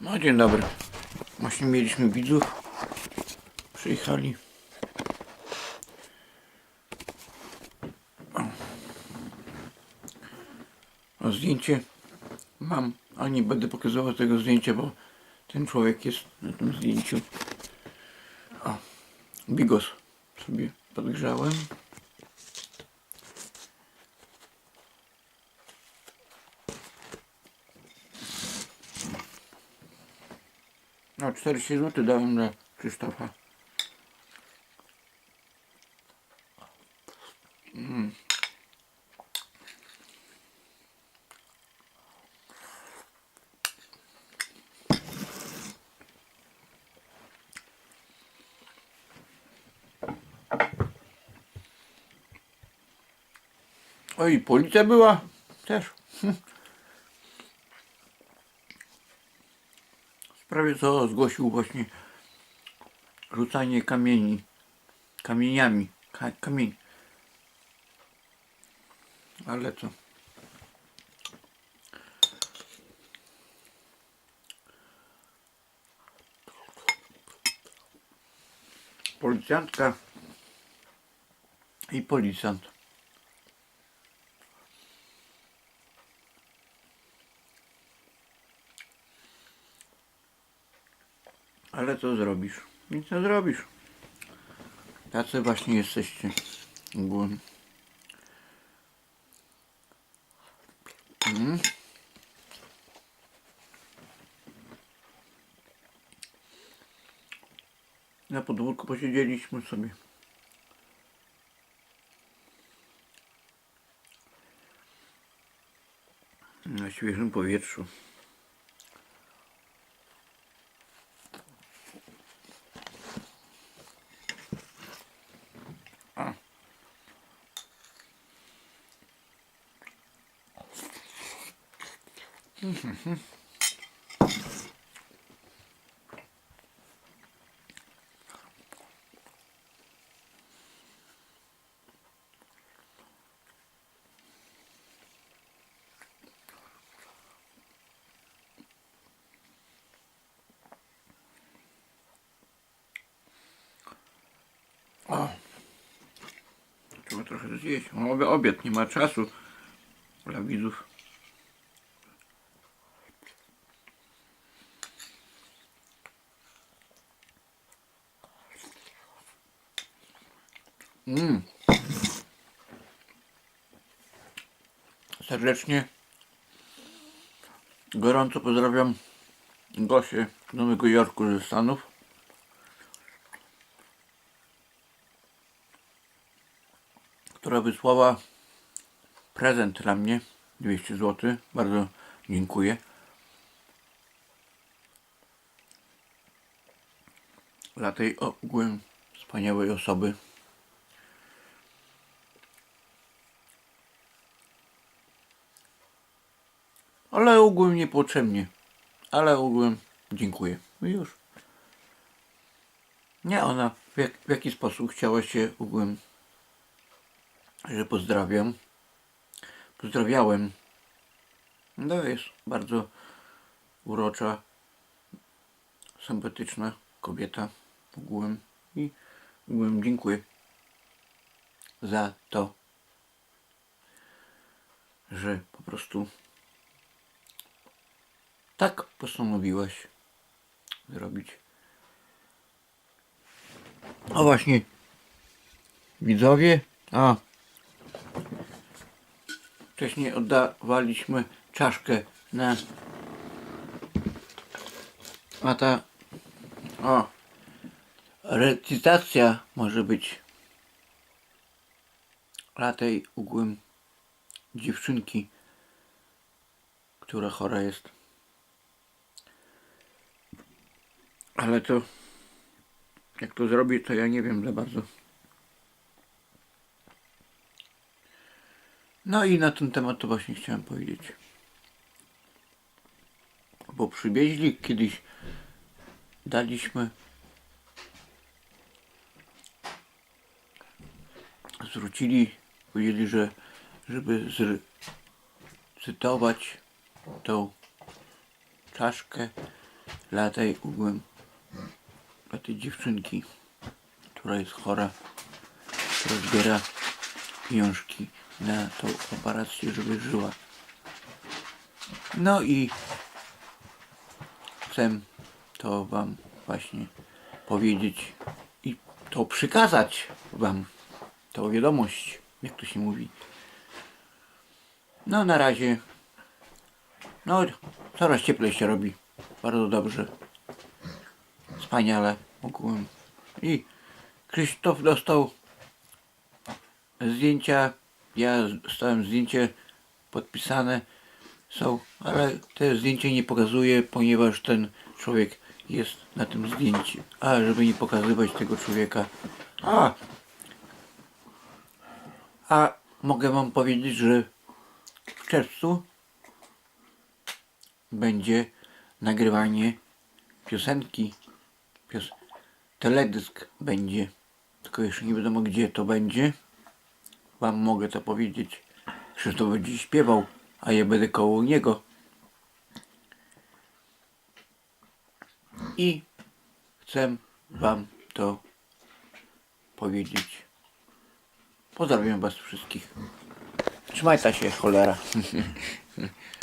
No dzień dobry. Właśnie mieliśmy widzów. Przyjechali. O. O zdjęcie mam, a nie będę pokazywał tego zdjęcia, bo ten człowiek jest na tym zdjęciu. O, bigos sobie podgrzałem. No 40 zł dałem dla Krzysztofa. Mm. Oj, policja była też. W sprawie co zgłosił właśnie rzucanie kamieni, kamieniami, ka, kamień. Ale co? Policjantka i policjant. Ale co zrobisz? Nic nie zrobisz. Tacy właśnie jesteście. Ogólnie. Mm. Na podwórku posiedzieliśmy sobie. Na świeżym powietrzu. O. Trzeba trochę zjeść. Obiad nie ma czasu dla widzów. Mm. Serdecznie gorąco pozdrawiam Gosię z Nowego Jorku ze Stanów. która wysłała prezent dla mnie 200 zł. Bardzo dziękuję. Dla tej ogółem wspaniałej osoby. Ale ogółem niepotrzebnie. Ale ogółem dziękuję. I już. Nie ona w, jak, w jaki sposób chciała się ogółem że pozdrawiam. Pozdrawiałem. No jest bardzo urocza, sympatyczna kobieta ogółem i ogółem dziękuję za to, że po prostu tak postanowiłaś zrobić. O właśnie, widzowie, a Wcześniej oddawaliśmy czaszkę na a ta o recytacja może być dla tej ugłym dziewczynki, która chora jest. Ale to jak to zrobię, to ja nie wiem za bardzo. No i na ten temat to właśnie chciałem powiedzieć. Bo przywieźli kiedyś, daliśmy, zwrócili, powiedzieli, że żeby zrecytować tą czaszkę, dla tej ugłem, dla tej dziewczynki, która jest chora, która zbiera pieniążki na tą operację, żeby żyła. No i chcę to wam właśnie powiedzieć i to przekazać wam, tą wiadomość, jak to się mówi. No na razie, no coraz cieplej się robi, bardzo dobrze, wspaniale ogółem. I Krzysztof dostał zdjęcia, ja dostałem zdjęcie podpisane są, ale te zdjęcie nie pokazuję, ponieważ ten człowiek jest na tym zdjęciu. A, żeby nie pokazywać tego człowieka. A, a mogę wam powiedzieć, że w czerwcu będzie nagrywanie piosenki. Teledysk będzie. Tylko jeszcze nie wiadomo gdzie to będzie. Wam mogę to powiedzieć. Krzysztof będzie śpiewał, a ja będę koło niego. I chcę wam to powiedzieć. Pozdrawiam was wszystkich. Trzymajcie się, cholera.